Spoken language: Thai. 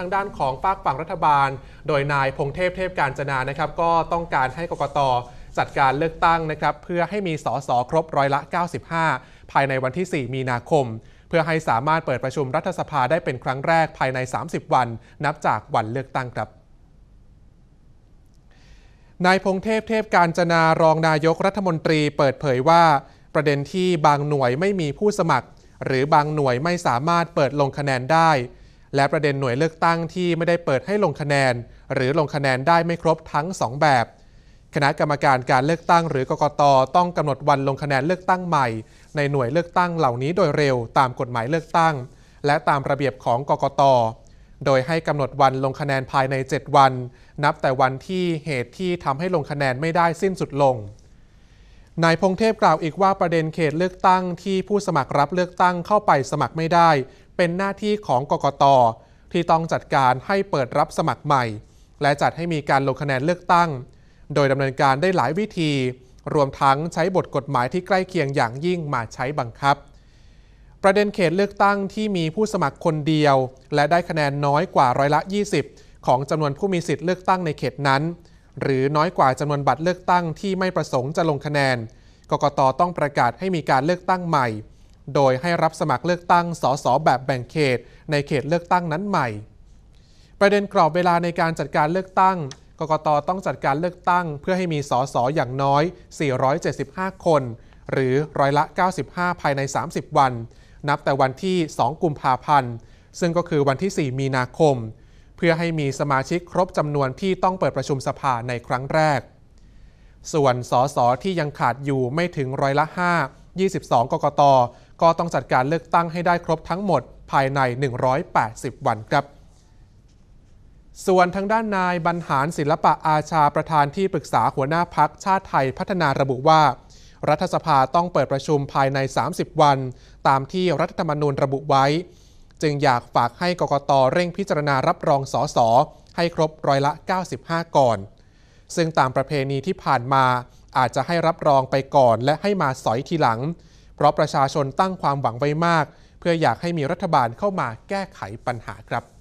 ทางด้านของฝากฝั่งรัฐบาล โดยนายพงเทพเทพการจนานะครับ ก็ต้องการให้กกตจัดการเลือกตั้งนะครับเพื่อให้มีสสครบร้อยละ 95 ภายในวันที่ 4 มีนาคม เพื่อให้สามารถเปิดประชุมรัฐสภาได้เป็นครั้งแรกภายใน 30 วัน นับจากวันเลือกตั้งครับนายพงเทพเทพการจนารองนายกรัฐมนตรีเปิดเผยว่า ประเด็นที่บางหน่วยไม่มีผู้สมัคร หรือบางหน่วยไม่สามารถเปิดลงคะแนนได้ และประเด็นหน่วยเลือกตั้งที่ไม่ได้เปิดให้ลงคะแนน หรือลงคะแนนได้ไม่ครบทั้ง 2 แบบ คณะกรรมการการเลือกตั้งหรือกกตต้องกำหนดวันลงคะแนนเลือกตั้งใหม่ ในหน่วยเลือกตั้งเหล่านี้โดยเร็วตามกฎหมายเลือกตั้ง และตามระเบียบของกกต โดยให้กำหนดวันลงคะแนนภายใน 7 วัน นับแต่วันที่เหตุที่ทำให้ลงคะแนนไม่ได้สิ้นสุดลง นายพงเทพกล่าวอีกว่าประเด็นเขตเลือกตั้งที่ผู้สมัครรับเลือกตั้งเข้าไปสมัครไม่ได้ เป็นหน้าที่ของกกต ที่ต้องจัดการให้เปิดรับสมัครใหม่ และจัดให้มีการลงคะแนนเลือกตั้ง โดยดำเนินการได้หลายวิธี รวมทั้งใช้บทกฎหมายที่ใกล้เคียงอย่างยิ่งมาใช้บังคับ ประเด็นเขตเลือกตั้งที่มีผู้สมัครคนเดียว และได้คะแนนน้อยกว่าร้อยละ 20 ของจำนวนผู้มีสิทธิ์เลือกตั้งในเขตนั้น หรือน้อยกว่าจำนวนบัตรเลือกตั้งที่ไม่ประสงค์จะลงคะแนน กกตต้องประกาศให้มีการเลือกตั้งใหม่ โดยให้รับสมัครเลือกตั้งสสแบบแบ่งเขต ในเขตเลือกตั้งนั้นใหม่ ประเด็นกรอบเวลาในการจัดการเลือกตั้ง กกตต้องจัดการเลือกตั้ง เพื่อให้มีสสอย่างน้อย 475 คน หรือร้อยละ 95 ภายใน 30 วัน นับแต่วันที่ 2 กุมภาพันธ์ ซึ่งก็คือวันที่ 4 มีนาคม เพื่อให้มีสมาชิกครบจำนวนที่ต้องเปิดประชุมสภาในครั้งแรก ส่วนสสที่ยังขาดอยู่ไม่ถึงร้อยละ 5 22 กกต ก็ต้องจัดการเลือกตั้งให้ได้ครบทั้งหมดภายใน 180 วันครับ ส่วนทางด้านนายบรรหารศิลปะอาชาประธานที่ปรึกษาหัวหน้าพักชาติไทยพัฒนาระบุว่า รัฐสภาต้องเปิดประชุมภายใน 30 วัน ตามที่รัฐธรรมนูญระบุไว้ จึงอยากฝากให้กกตเร่งพิจารณารับรองสอสอให้ครบร้อยละ 95 ก่อน ซึ่งตามประเพณีที่ผ่านมาอาจจะให้รับรองไปก่อนและให้มาสอยทีหลัง เพราะประชาชนตั้งความหวังไว้มาก เพื่ออยากให้มีรัฐบาลเข้ามาแก้ไขปัญหาครับ